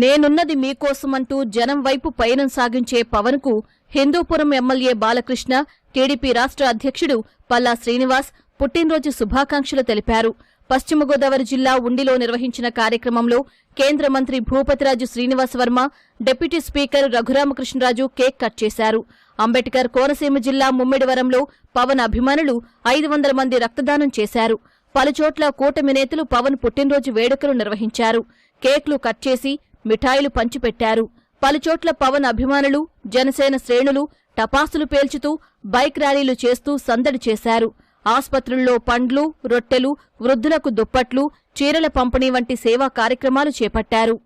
నేనున్నది మీకోసమంటూ జనం వైపు పయనం సాగించే పవన్కు హిందూపురం ఎమ్మెల్యే బాలకృష్ణ టీడీపీ రాష్ట్ర అధ్యక్షుడు పల్లా శ్రీనివాస్ పుట్టినరోజు శుభాకాంక్షలు తెలిపారు. పశ్చిమ గోదావరి జిల్లా ఉండిలో నిర్వహించిన కార్యక్రమంలో కేంద్ర మంత్రి Bhupathiraju Srinivas Varma deputy speaker Raghuramakrishnaraju cake cut చేశారు. అంబేద్కర్ కోనసీమ జిల్లా ముమ్మిడివరంలో పవన్ అభిమానులు ఐదు వందల మంది రక్తదానం చేశారు. పలుచోట్ల కూటమి నేతలు పవన్ పుట్టినరోజు వేడుకలు నిర్వహించారు. కేక్లు కట్ చేసి మిఠాయిలు పంచిపెట్టారు. పలుచోట్ల పవన్ అభిమానులు జనసేన శ్రేణులు టపాసులు పేల్చుతూ బైక్ ర్యాలీలు చేస్తూ సందడి చేశారు. ఆస్పత్రుల్లో పండ్లు రొట్టెలు వృద్ధులకు దుప్పట్లు చీరల పంపిణీ వంటి సేవా కార్యక్రమాలు చేపట్టారు.